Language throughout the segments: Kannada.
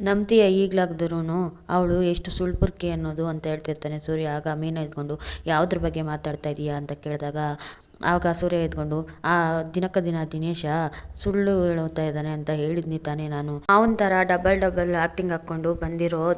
ನಂಬ್ತೀಯ ಈಗಲಾಗ್ದ್ರೂ ಅವಳು ಎಷ್ಟು ಸುಳ್ಪುರ್ಕಿ ಅನ್ನೋದು ಅಂತ ಹೇಳ್ತಿರ್ತಾನೆ. ಸೂರ್ಯ ಆಗ ಮೀನ ಇದ್ಕೊಂಡು ಯಾವುದ್ರ ಬಗ್ಗೆ ಮಾತಾಡ್ತಾ ಇದೀಯಾ? ಅಂತ ಕೇಳಿದಾಗ, ಆಗ ಸೂರ್ಯ ಎದ್ಕೊಂಡು, ಆ ದಿನಕ್ಕ ದಿನ ದಿನೇಶ ಸುಳ್ಳು ಹೇಳುತ್ತಾ ಇದ್ದಾನೆ ಅಂತ ಹೇಳಿದ್ನಿ ತಾನೇ ನಾನು. ಅವನ ಥರ ಡಬಲ್ ಡಬಲ್ ಆ್ಯಕ್ಟಿಂಗ್ ಹಾಕ್ಕೊಂಡು ಬಂದಿರೋ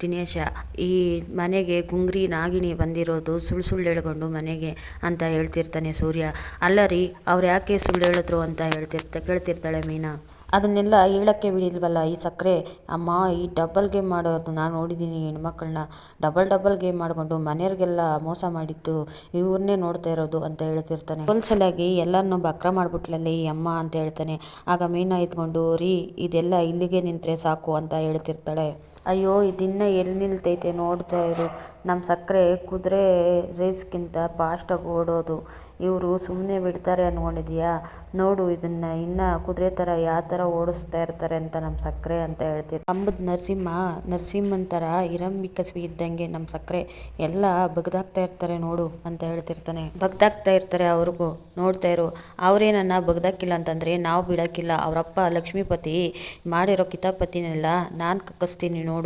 ದಿನೇಶ ಈ ಮನೆಗೆ ಗುಂಗ್ರಿ ನಾಗಿನಿ ಬಂದಿರೋದು ಸುಳ್ಳು ಸುಳ್ಳು ಹೇಳ್ಕೊಂಡು ಮನೆಗೆ ಅಂತ ಹೇಳ್ತಿರ್ತಾನೆ ಸೂರ್ಯ. ಅಲ್ಲ ರೀ, ಅವ್ರು ಯಾಕೆ ಸುಳ್ಳು ಹೇಳಿದ್ರು ಅಂತ ಹೇಳ್ತಿರ್ತ, ಕೇಳ್ತಿರ್ತಾಳೆ ಮೀನಾ. ಅದನ್ನೆಲ್ಲ ಹೇಳೋಕ್ಕೆ ಬಿಡಿಲ್ವಲ್ಲ ಈ ಸಕ್ಕರೆ? ಅಮ್ಮ, ಈ ಡಬಲ್ ಗೇಮ್ ಮಾಡೋದು ನಾನು ನೋಡಿದ್ದೀನಿ ಹೆಣ್ಮಕ್ಳನ್ನ ಡಬಲ್ ಡಬಲ್ ಗೇಮ್ ಮಾಡಿಕೊಂಡು ಮನೆಯವ್ರಿಗೆಲ್ಲ ಮೋಸ ಮಾಡಿದ್ದು ಇವ್ರನ್ನೇ ನೋಡ್ತಾ ಇರೋದು ಅಂತ ಹೇಳ್ತಿರ್ತಾನೆ. ಹೋಲ್ಸಲಾಗಿ ಎಲ್ಲನೂ ಬಕ್ರ ಮಾಡಿಬಿಟ್ಲಲ್ಲಿ ಈ ಅಮ್ಮ ಅಂತ ಹೇಳ್ತಾನೆ. ಆಗ ಮೀನ ಇದ್ಕೊಂಡು ರೀ, ಇದೆಲ್ಲ ಇಲ್ಲಿಗೆ ನಿಂತರೆ ಸಾಕು ಅಂತ ಹೇಳ್ತಿರ್ತಾಳೆ. ಅಯ್ಯೋ, ಇದಿನ್ನ ಎಲ್ಲಿ ನಿಲ್ತೈತೆ ನೋಡ್ತಾ ಇರು. ನಮ್ಮ ಸಕ್ಕರೆ ಕುದುರೆ ರೇಸ್ಗಿಂತ ಫಾಸ್ಟಾಗಿ ಓಡೋದು. ಇವರು ಸುಮ್ಮನೆ ಬಿಡ್ತಾರೆ ಅಂದ್ಕೊಂಡಿದ್ಯಾ ನೋಡು ಇದನ್ನ ಇನ್ನು ಕುದುರೆ ಥರ ಯಾವ ಥರ ಓಡಿಸ್ತಾ ಇರ್ತಾರೆ ಅಂತ ನಮ್ಮ ಸಕ್ಕರೆ ಅಂತ ಹೇಳ್ತಿದ್ರು ಕಂಬದ ನರಸಿಂಹ, ನರಸಿಂಹನ ಥರ ಇರಂಬಿಕಸ್ವಿ ಇದ್ದಂಗೆ ನಮ್ಮ ಸಕ್ಕರೆ ಎಲ್ಲ ಬಗ್ದಾಗ್ತಾ ಇರ್ತಾರೆ ನೋಡು ಅಂತ ಹೇಳ್ತಿರ್ತಾನೆ. ಬಗ್ದಾಗ್ತಾ ಇರ್ತಾರೆ ಅವ್ರಿಗೂ. ನೋಡ್ತಾ ಇರು. ಅವರೇನನ್ನ ಬಗ್ದಾಕಿಲ್ಲ ಅಂತಂದರೆ ನಾವು ಬಿಡೋಕ್ಕಿಲ್ಲ ಅವರಪ್ಪ ಲಕ್ಷ್ಮೀಪತಿ ಮಾಡಿರೋ ಕಿತಾಪತಿನೆಲ್ಲ ನಾನು ಕಕ್ಕಿಸ್ತೀನಿ ನೋಡು.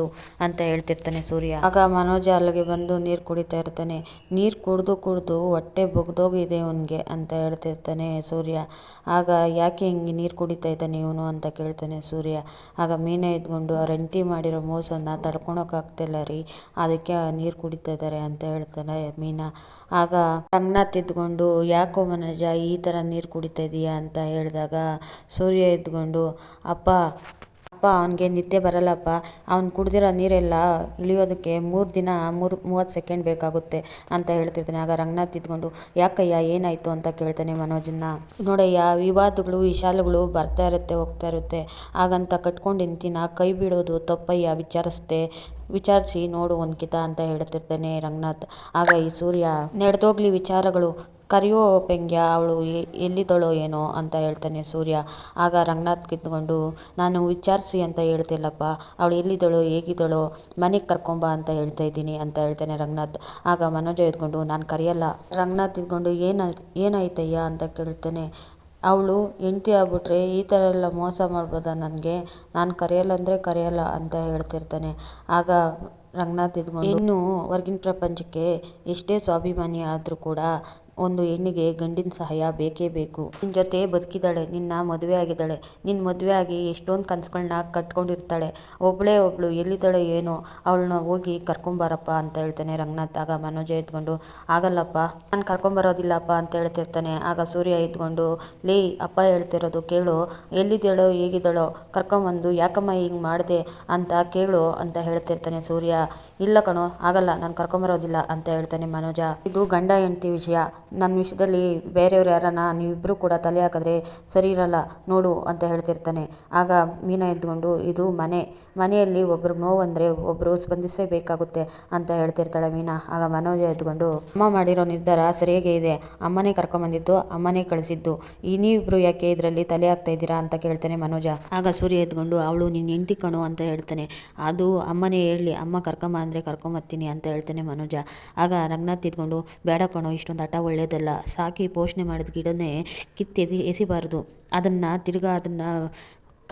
ಅಂತ ಹೇಳ್ತಿರ್ತಾನೆ ಸೂರ್ಯ. ಆಗ ಮನೋಜ ಅಲ್ಲಿಗೆ ಬಂದು ನೀರು ಕುಡಿತಾ ಇರ್ತಾನೆ. ನೀರು ಕುಡಿದು ಕುಡಿದು ಹೊಟ್ಟೆ ಬೊಗ್ದೋಗಿದೆ ಅವನಿಗೆ ಅಂತ ಹೇಳ್ತಿರ್ತಾನೆ ಸೂರ್ಯ. ಆಗ ಯಾಕೆ ಹಿಂಗೆ ನೀರು ಕುಡಿತಾ ಇದ್ದಾನೆ ಇವನು ಅಂತ ಕೇಳ್ತಾನೆ ಸೂರ್ಯ. ಆಗ ಮೀನೇ ಇದ್ಕೊಂಡು ಅವ್ರ ಹೆಂಡತಿ ಮಾಡಿರೋ ಮೋಸನ ತಡ್ಕೊಳಕ್ಕಾಗ್ತಿಲ್ಲ ರೀ, ಅದಕ್ಕೆ ನೀರು ಕುಡಿತಾ ಇದ್ದಾರೆ ಅಂತ ಹೇಳ್ತಾನೆ ಮೀನಾ. ಆಗ ಕಣ್ಣ ತಿದ್ಕೊಂಡು, ಯಾಕೋ ಮನೋಜ ಈ ಥರ ನೀರು ಕುಡಿತಾ ಇದೀಯಾ? ಅಂತ ಹೇಳಿದಾಗ ಸೂರ್ಯ ಇದ್ಕೊಂಡು ಅಪ್ಪ ಅಪ್ಪ, ಅವನಿಗೆ ನಿದ್ದೆ ಬರಲ್ಲಪ್ಪ. ಅವ್ನು ಕುಡ್ದಿರೋ ನೀರೆಲ್ಲ ಇಳಿಯೋದಕ್ಕೆ ಮೂರು ದಿನ, ಮೂರು, ಮೂವತ್ತು ಸೆಕೆಂಡ್ ಬೇಕಾಗುತ್ತೆ ಅಂತ ಹೇಳ್ತಿರ್ತಾನೆ. ಆಗ ರಂಗನಾಥ್ ಇದ್ಕೊಂಡು ಯಾಕಯ್ಯ, ಏನಾಯಿತು ಅಂತ ಕೇಳ್ತಾನೆ ಮನೋಜನ್ನ ನೋಡಯ್ಯ, ವಿವಾದಗಳು, ವಿಶಾಲಗಳು ಬರ್ತಾ ಇರುತ್ತೆ, ಹೋಗ್ತಾ ಇರುತ್ತೆ. ಹಾಗಂತ ಕಟ್ಕೊಂಡು ನಿಂತಿನ ಕೈ ಬಿಡೋದು ತಪ್ಪಯ್ಯ, ವಿಚಾರಿಸ್ದೆ. ವಿಚಾರಿಸಿ, ನೋಡು ಒಂದು ಕಿತ ಅಂತ ಹೇಳ್ತಿರ್ತಾನೆ ರಂಗನಾಥ್. ಆಗ ಈ ಸೂರ್ಯ, ನಡೆದೋಗ್ಲಿ ವಿಚಾರಗಳು, ಕರೆಯೋ ಪೆಂಗ್ಯ, ಅವಳು ಎಲ್ಲಿದ್ದಳೋ ಏನೋ ಅಂತ ಹೇಳ್ತಾನೆ ಸೂರ್ಯ. ಆಗ ರಂಗನಾಥ್ ಕಿತ್ಕೊಂಡು, ನಾನು ವಿಚಾರಿಸಿ ಅಂತ ಹೇಳ್ತಿಲ್ಲಪ್ಪ, ಅವಳು ಎಲ್ಲಿದ್ದಳೋ, ಹೇಗಿದ್ದಳೋ, ಮನೆಗೆ ಕರ್ಕೊಂಬ ಅಂತ ಹೇಳ್ತಾ ಇದ್ದೀನಿ ಅಂತ ಹೇಳ್ತಾನೆ ರಂಗನಾಥ್. ಆಗ ಮನೋಜ ಇದ್ಕೊಂಡು ನಾನು ಕರೆಯಲ್ಲ ರಂಗನಾಥ್ ಇದ್ಕೊಂಡು ಏನ, ಏನಾಯ್ತಯ್ಯ ಅಂತ ಕೇಳ್ತಾನೆ. ಅವಳು ಹೆಂಡ್ತಿ ಆಗ್ಬಿಟ್ರೆ ಈ ಥರ ಎಲ್ಲ ಮೋಸ ಮಾಡ್ಬೋದಾ ನನಗೆ? ನಾನು ಕರೆಯಲ್ಲ ಅಂದರೆ ಕರೆಯಲ್ಲ ಅಂತ ಹೇಳ್ತಿರ್ತಾನೆ. ಆಗ ರಂಗನಾಥ್ ಇದ್ಕೊಂಡು, ಇನ್ನೂ ಹೊರ್ಗಿನ ಪ್ರಪಂಚಕ್ಕೆ ಎಷ್ಟೇ ಸ್ವಾಭಿಮಾನಿ ಆದರೂ ಕೂಡ ಒಂದು ಹೆಣ್ಣಿಗೆ ಗಂಡಿನ ಸಹಾಯ ಬೇಕೇ ಬೇಕು. ನಿನ್ನ ಜೊತೆ ಬದುಕಿದ್ದಾಳೆ, ನಿನ್ನ ಮದುವೆ ಆಗಿದ್ದಾಳೆ ನಿನ್ನ ಮದುವೆ ಆಗಿ ಎಷ್ಟೊಂದು ಕನಸುಗಳನ್ನ ಕಟ್ಕೊಂಡಿರ್ತಾಳೆ ಒಬ್ಬಳೇ ಒಬ್ಬಳು ಎಲ್ಲಿದ್ದಾಳೆ ಏನೋ ಅವಳನ್ನ ಹೋಗಿ ಕರ್ಕೊಂಬಾರಪ್ಪ ಅಂತ ಹೇಳ್ತಾನೆ ರಂಗನಾಥ್. ಆಗ ಮನೋಜ ಇದ್ಕೊಂಡು ಆಗಲ್ಲಪ್ಪ, ನಾನು ಕರ್ಕೊಂಬರೋದಿಲ್ಲಪ್ಪ ಅಂತ ಹೇಳ್ತಿರ್ತಾನೆ. ಆಗ ಸೂರ್ಯ ಇದ್ಕೊಂಡು ಲೇ, ಅಪ್ಪ ಹೇಳ್ತಿರೋದು ಕೇಳು, ಎಲ್ಲಿದ್ದಾಳೋ, ಹೇಗಿದ್ದಾಳೋ, ಕರ್ಕೊಂಬಂದು ಯಾಕಮ್ಮ ಹಿಂಗೆ ಮಾಡಿದೆ ಅಂತ ಕೇಳು ಅಂತ ಹೇಳ್ತಿರ್ತಾನೆ ಸೂರ್ಯ. ಇಲ್ಲ ಕಣೋ, ಆಗಲ್ಲ, ನಾನು ಕರ್ಕೊಂಬರೋದಿಲ್ಲ ಅಂತ ಹೇಳ್ತಾನೆ ಮನೋಜ. ಇದು ಗಂಡ ಹೆಂಡತಿ ವಿಷಯ. ನನ್ನ ವಿಷಯದಲ್ಲಿ ಬೇರೆಯವ್ರು ಯಾರನ್ನ ನೀವಿಬ್ಬರೂ ಕೂಡ ತಲೆ ಹಾಕಿದ್ರೆ ಸರಿ ಇರಲ್ಲ, ನೋಡು ಅಂತ ಹೇಳ್ತಿರ್ತಾನೆ. ಆಗ ಮೀನ ಎದ್ಕೊಂಡು ಇದು ಮನೆ. ಮನೆಯಲ್ಲಿ ಒಬ್ರಿಗೆ ನೋವಂದರೆ ಒಬ್ಬರು ಸ್ಪಂದಿಸಬೇಕಾಗುತ್ತೆ ಅಂತ ಹೇಳ್ತಿರ್ತಾಳೆ ಮೀನಾ. ಆಗ ಮನೋಜ ಎದ್ಕೊಂಡು ಅಮ್ಮ ಮಾಡಿರೋ ನಿರ್ಧಾರ ಸರಿಯಾಗೇ ಇದೆ. ಅಮ್ಮನೇ ಕರ್ಕೊಂಬಂದಿದ್ದು, ಅಮ್ಮನೇ ಕಳಿಸಿದ್ದು. ಈ ನೀವಿಬ್ರು ಯಾಕೆ ಇದರಲ್ಲಿ ತಲೆ ಹಾಕ್ತಾ ಇದ್ದೀರಾ ಅಂತ ಕೇಳ್ತಾನೆ ಮನೋಜ. ಆಗ ಸೂರ್ಯ ಎದ್ಕೊಂಡು ಅವಳು ನಿನ್ನ ಹೆಂಡತಿ ಕಣು ಅಂತ ಹೇಳ್ತಾನೆ. ಅದು ಅಮ್ಮನೇ ಹೇಳಿ, ಅಮ್ಮ ಕರ್ಕೊಂಬ ಅಂದರೆ ಕರ್ಕೊಂಬತ್ತೀನಿ ಅಂತ ಹೇಳ್ತಾನೆ ಮನೋಜ. ಆಗ ರಂಗನಾಥ್ ಇದ್ಕೊಂಡು ಬೇಡ ಕಣೋ, ಇಷ್ಟೊಂದು ಹಠ ಒಳ್ಳೆಯದಲ್ಲ ಸಾಕಿ ಪೋಷಣೆ ಮಾಡಿದ ಗಿಡನೇ ಕಿತ್ತೆಸಿ ಎಸಿಬಾರದು. ಅದನ್ನು ತಿರ್ಗಿ ಅದನ್ನು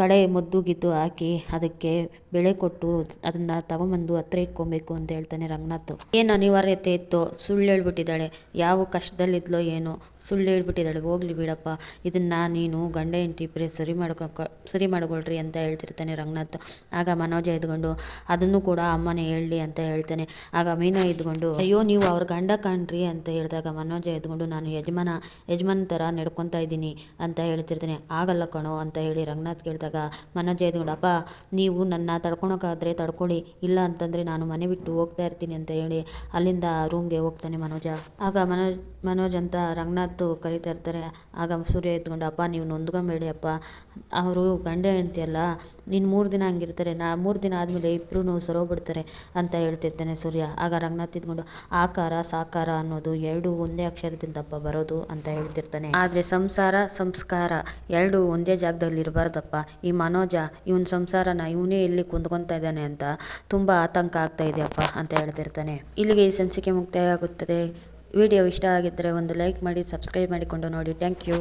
ಕಳೆ ಮದ್ದು ಗಿದ್ದು ಹಾಕಿ ಅದಕ್ಕೆ ಬೆಳೆ ಕೊಟ್ಟು ಅದನ್ನು ತಗೊಂಬಂದು ಹತ್ರ ಇಟ್ಕೊಬೇಕು ಅಂತ ಹೇಳ್ತಾನೆ ರಂಗನಾಥ್. ಏನು ಅನಿವಾರ್ಯತೆ ಇತ್ತು? ಸುಳ್ಳು ಹೇಳ್ಬಿಟ್ಟಿದ್ದಾಳೆ. ಯಾವ ಕಷ್ಟದಲ್ಲಿದ್ಲೋ ಏನೋ? ಸುಳ್ಳು ಹೇಳ್ಬಿಟ್ಟಿದ್ದಾಳೆ. ಹೋಗ್ಲಿ ಬಿಡಪ್ಪ. ಇದನ್ನು ನೀನು ಗಂಡ, ಹೆಂಡತಿ ಇಬ್ಬರೇ ಸರಿ ಮಾಡ್ಕೊ ಸರಿ ಮಾಡ್ಕೊಳ್ರಿ ಅಂತ ಹೇಳ್ತಿರ್ತಾನೆ ರಂಗನಾಥ್. ಆಗ ಮನೋಜ ಇದ್ಕೊಂಡು ಅದನ್ನು ಕೂಡ ಅಮ್ಮನೇ ಹೇಳಲಿ ಅಂತ ಹೇಳ್ತಾನೆ. ಆಗ ಮೀನ ಇದ್ಕೊಂಡು ಅಯ್ಯೋ, ನೀವು ಅವ್ರ ಗಂಡ ಕಾಣ್ರಿ ಅಂತ ಹೇಳಿದಾಗ ಮನೋಜ ಇದ್ಕೊಂಡು ನಾನು ಯಜಮಾನ, ಯಜಮಾನ್ ಥರ ನಡ್ಕೊತಾ ಇದ್ದೀನಿ ಅಂತ ಹೇಳ್ತಿರ್ತಾನೆ. ಆಗಲ್ಲ ಕಣೋ ಅಂತ ಹೇಳಿ ರಂಗನಾಥ್ ಕೇಳಿದಾಗ, ಮನೋಜ್ ಅಪ್ಪ ನೀವು ನನ್ನ ತಡ್ಕೊಳೋಕ್ಕಾದರೆ ತಡ್ಕೊಳ್ಳಿ ಇಲ್ಲ ಅಂತಂದರೆ ನಾನು ಮನೆ ಬಿಟ್ಟು ಹೋಗ್ತಾ ಇರ್ತೀನಿ ಅಂತ ಹೇಳಿ ಅಲ್ಲಿಂದ ರೂಮ್ಗೆ ಹೋಗ್ತಾನೆ ಮನೋಜ. ಆಗ ಮನೋಜ್ ಮನೋಜ್ ಅಂತ ರಂಗನಾಥ್ ಕರಿತಾ ಇರ್ತಾರೆ. ಆಗ ಸೂರ್ಯ ಎತ್ಕೊಂಡು ಅಪ್ಪ ನೀವು ನೊಂದ್ಕೊಂಬೇಡಿ ಅಪ್ಪ ಅವರು ಗಂಡ ಹೆಂಡ್ತಿಯಲ್ಲ ನೀನು ಮೂರು ದಿನ ಹಂಗಿರ್ತಾರೆ. ನಾ, ಮೂರು ದಿನ ಆದಮೇಲೆ ಇಬ್ಬರೂ ಸರೋಗ್ಬಿಡ್ತಾರೆ ಅಂತ ಹೇಳ್ತಿರ್ತಾನೆ ಸೂರ್ಯ. ಆಗ ರಂಗನಾಥ್ ಇದ್ಕೊಂಡು ಆಕಾರ, ಸಾಕಾರ ಅನ್ನೋದು ಎರಡು ಒಂದೇ ಅಕ್ಷರದಿಂದಪ್ಪ ಬರೋದು ಅಂತ ಹೇಳ್ತಿರ್ತಾನೆ. ಆದರೆ ಸಂಸಾರ, ಸಂಸ್ಕಾರ ಎರಡು ಒಂದೇ ಜಾಗದಲ್ಲಿ ಇರಬಾರ್ದಪ್ಪ ಈ ಮನೋಜ, ಇವನ ಸಂಸಾರನ ಇವನೇ ಇಲ್ಲಿ ಕುಂದ್ಕೊತಾ ಇದ್ದಾನೆ ಅಂತ ತುಂಬ ಆತಂಕ ಆಗ್ತಾ ಇದೆಯಪ್ಪ ಅಂತ ಹೇಳ್ತಿರ್ತಾನೆ. ಇಲ್ಲಿಗೆ ಈ ಸಂಚಿಕೆ ಮುಕ್ತಾಯ ಆಗುತ್ತದೆ ವಿಡಿಯೋ ಇಷ್ಟ ಆಗಿದ್ದರೆ ಒಂದು ಲೈಕ್ ಮಾಡಿ, ಸಬ್ಸ್ಕ್ರೈಬ್ ಮಾಡಿಕೊಂಡು ನೋಡಿ. Thank you.